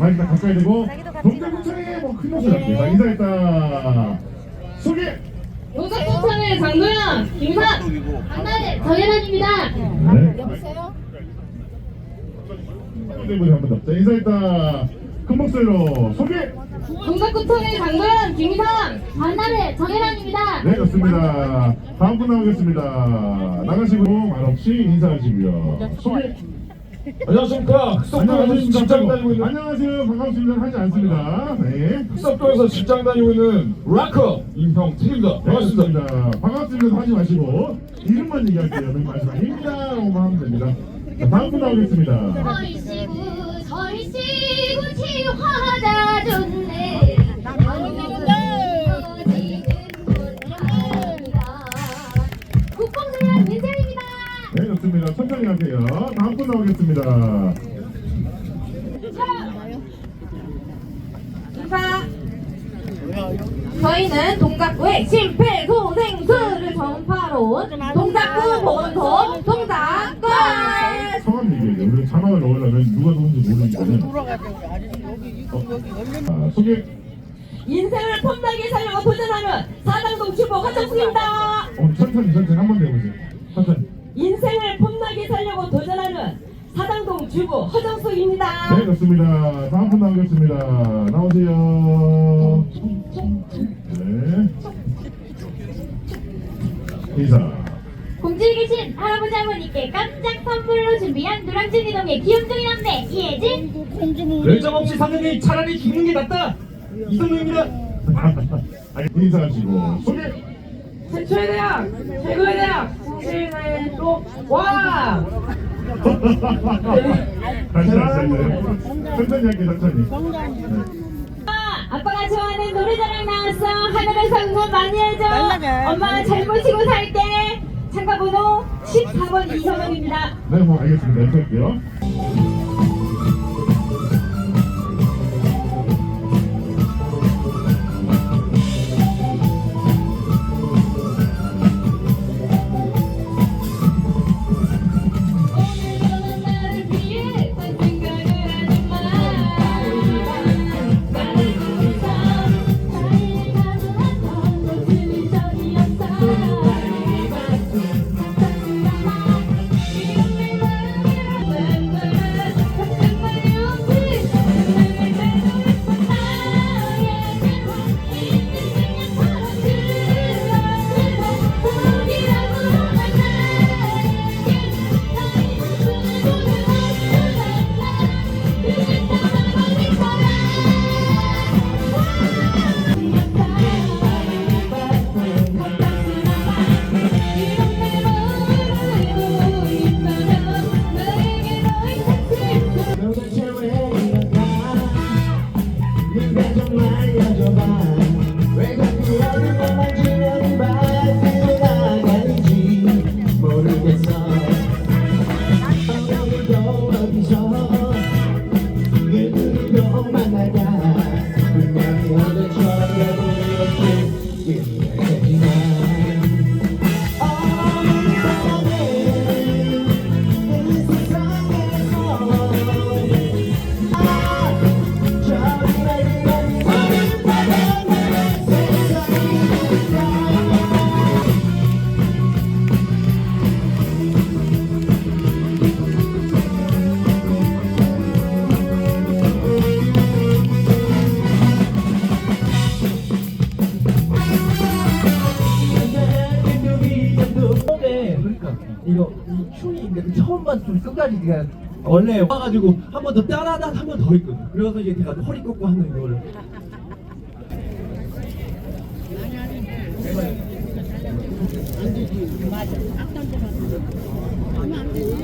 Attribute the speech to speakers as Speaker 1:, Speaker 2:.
Speaker 1: 마이크 다 가까이 대고 동작구청의 뭐큰 모습
Speaker 2: 네.
Speaker 1: 자 인사했다 소개.
Speaker 2: 용산포천의 장도연, 김산, 한나대 정혜란입니다.
Speaker 1: 네. 여보세요? 한번 더. 자 인사했다 큰 목소리로 소개.
Speaker 2: 용산포천의 장도연, 김산, 한나대 정혜란입니다.
Speaker 1: 네 좋습니다. 다음 분 나오겠습니다. 나가시고 말없이 인사하시고요. 소개
Speaker 3: 안녕하십니까. 흑석동에서 직장 다니고 있는
Speaker 1: 안녕하세요 반갑습니다 하지 않습니다 네
Speaker 3: 흑석동에서 직장 다니고 있는 락커 임형택입니다. 반갑습니다.
Speaker 1: 반갑습니다. 반갑습니다. 하지 마시고 이름만 얘기할게요. 맨 마지막 입니다. 라고만 하면 됩니다. 자, 다음 분 나오겠습니다.
Speaker 2: 서리시구 서리시구 치화 네,
Speaker 1: 좋습니다. 천천히 하세요. 다음 분 나오겠습니다.
Speaker 2: 인사. 저희는 동작구의 심폐소생술을 전파로 온 동작구 본소 동작구
Speaker 1: 성함 얘기해요. 우리 자막을 넣으려면 누가 누군지 모르니까는. 아, 소개.
Speaker 2: 인생을 폼나게 살려고 도전하는 사당동 주보 허정숙입니다.
Speaker 1: 어, 천천히, 천천히 한 번 더 해보세요.
Speaker 2: 주부 허정숙입니다.
Speaker 1: 네, 좋습니다. 다음 분 나오겠습니다. 나오세요. 네. 인사.
Speaker 2: 공주에 계신 할아버지 할머니께 깜짝 선물로 준비한 노량진 이 동의 귀염둥이 남매 이혜진
Speaker 3: 열정 없이 사는 게 차라리 죽는 게 낫다. 이성입니다.
Speaker 1: 아니, 인사하시고 소개.
Speaker 2: 최초의 대학 최고의 대학 신의 또와
Speaker 1: 네.
Speaker 2: 아빠가 좋아하는 노래자랑 나왔어 하늘에서 응원 많이 해줘. 엄마가 잘 모시고 살게 참가 번호 14번 이성원입니다.
Speaker 1: 네, 뭐 알겠습니다. 이렇게 할게요
Speaker 4: 근데 처음 봤을 끝까지 제가 원래 와가지고 한 번 더 따라다 한 번더 했거든 그래서 이제 제가 허리 꺾고 하는 이거를. 맞아. 앞단도 맞아. 안 되지.